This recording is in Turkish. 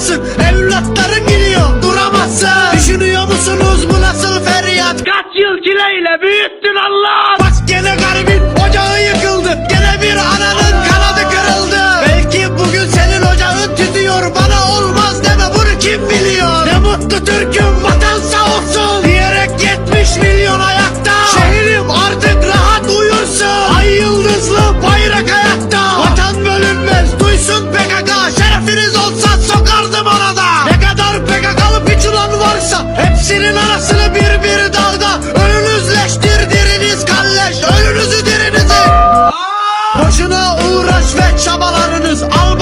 duramazsın Evlatların gidiyor. Duramazsın. Düşünüyor musunuz bu nasıl feryat? Kaç yıl çileyle büyüttün Allah Bak gene garibin ocağı yıkıldı. Gene bir ananın kanadı kırıldı. Belki bugün senin ocağın tütüyor. Bana olmaz deme bunu kim biliyor? Ne mutlu Türk'üm. Hepsinin arasını bir bir dalda Ölünüz diriniz kalleş Ölünüzü dirinizi Boşuna uğraş ve çabalarınız al